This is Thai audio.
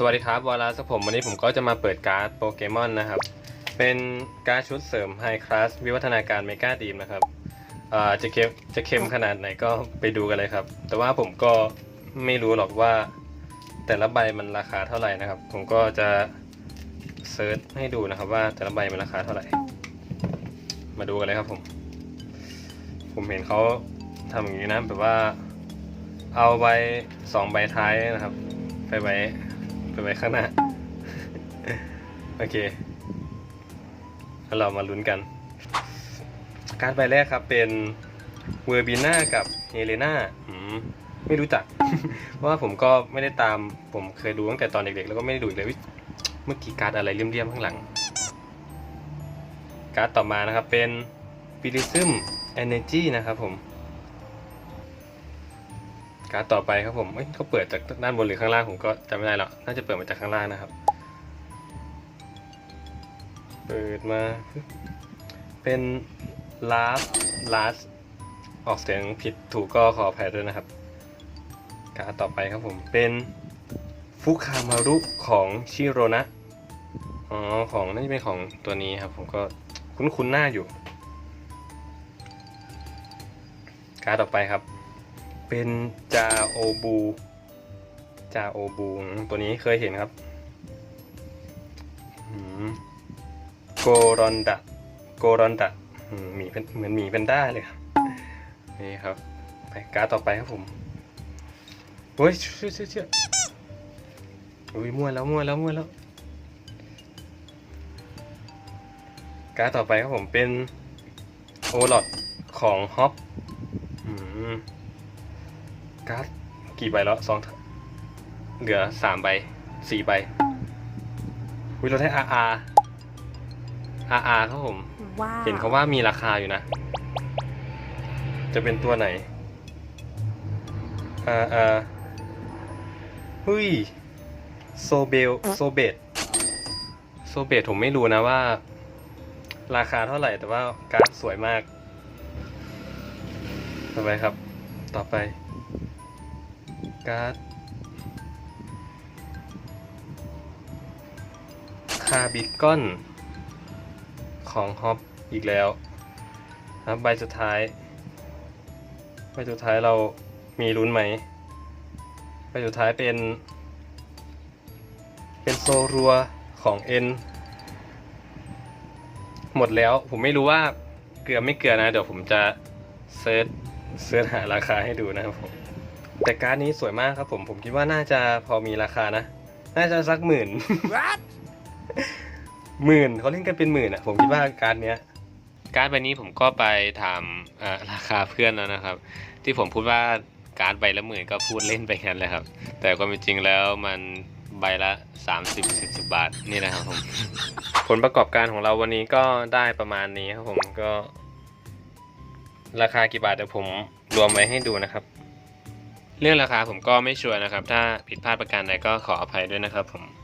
สวัสดีครับวาลาสผมวันนี้ผมก็จะมาเปิดการ์ดโปเกมอนนะครับ เป็นการ์ดชุดเสริมไฮคลาสวิวัฒนาการเมกาดีมนะครับจะเค็มจะเค็มขนาดไหนก็ไปดูกันเลยครับ แต่ว่าผมก็ไม่รู้หรอกว่า แต่ละใบมันราคาเท่าไหร่นะครับ ผมก็จะเซิร์ชให้ดูนะครับว่าแต่ละใบมันราคาเท่าไหร่ มาดูกันเลยครับผม ผมเห็นเขาทำอย่างนี้นะแบบว่า เอาใบสองใบท้ายนะครับ ไปไว้ ไปไว้ข้างหน้า โอเคแล้วเรามาลุ้นกัน การดใบแรกครับเป็นเวอร์บีน่ากับเฮเลนาไม่รู้จักเพราะว่าผมก็ไม่ได้ตามผมเคยดูตั้งแต่ตอนเด็กๆ แล้วก็ไม่ได้ดูอีกเลยวิเมื่อกี้การ์ดอะไรเลี่ยมๆข้างหลัง การ์ดต่อมานะครับเป็นฟิลิซึมเอเนจีนะครับผม การ์ดต่อไปครับผมเอ้ยเขาเปิดจากด้านบนหรือข้างล่างผมก็จำไม่ได้หรอกน่าจะเปิดมาจากข้างล่างนะครับ เปิดมา เป็น last last ออกเสียงผิดถูกก็ขออภัยด้วยนะครับ การ์ดต่อไปครับผมเป็นฟุคามารุของชิโรนะอ๋อของน่าจะเป็นของตัวนี้ครับ ผมก็คุ้นๆหน้าอยู่ การ์ดต่อไปครับ เป็นจาโอบูจาโอบูตัวนี้เคยเห็นครับโกรอนดะโกรอนดะมหมีเป็นเหมือนหมีเป็นด้าเลยครับนี่ครับ ไปการ์ดต่อไปครับผมโอ้ยเชื่อเชื่อเชื่ออุ้ยมั่วแล้วมั่วแล้วมั่วแล้ว การ์ดต่อไปครับผมเป็นโอลอดของฮอป การ์ดกี่ใบแล้วสองเหลือสามใบสี่ใบวิเราได้ RR RR ครับผม ว้าวเห็นเขาว่ามีราคาอยู่นะ จะเป็นตัวไหน RR เฮ้ยโซเบลโซเบตโซเบตผมไม่รู้นะว่า ราคาเท่าไหร่แต่ว่าการ์ดสวยมาก ต่อไปครับ ต่อไป การ์ดคาบิกอนของฮอปอีกแล้วครับใบสุดท้าย ใบสุดท้ายเรามีลุ้นไหม ใบสุดท้ายเป็น เป็นโซรัวของเอ็นหมดแล้วผมไม่รู้ว่าเกลือไม่เกลือนะ เดี๋ยวผมจะเซิร์ชเซิร์ชหาราคาให้ดูนะครับผม แต่การ์ดนี้สวยมากครับผมผมคิดว่าน่าจะพอมีราคานะ น่าจะสักหมื่นหมื่นเขาเล่นกันเป็นหมื่นอะ ผมคิดว่าการ์ดเนี้ยการ์ดใบนี้ผมก็ไปถามเอ่อราคาเพื่อนแล้วนะครับ ที่ผมพูดว่าการ์ดใบละหมื่นก็พูดเล่นไปงั้นเลยครับ แต่ความเป็นจริงแล้วมันใบละ 30 40 บาทนี่นะครับผม ผลประกอบการของเราวันนี้ก็ได้ประมาณนี้ครับผมก็ ราคากี่บาทเดี๋ยวผมรวมไว้ให้ดูนะครับ เรื่องราคาผมก็ไม่ชัวร์นะครับ ถ้าผิดพลาดประการใดก็ขออภัยด้วยนะครับผม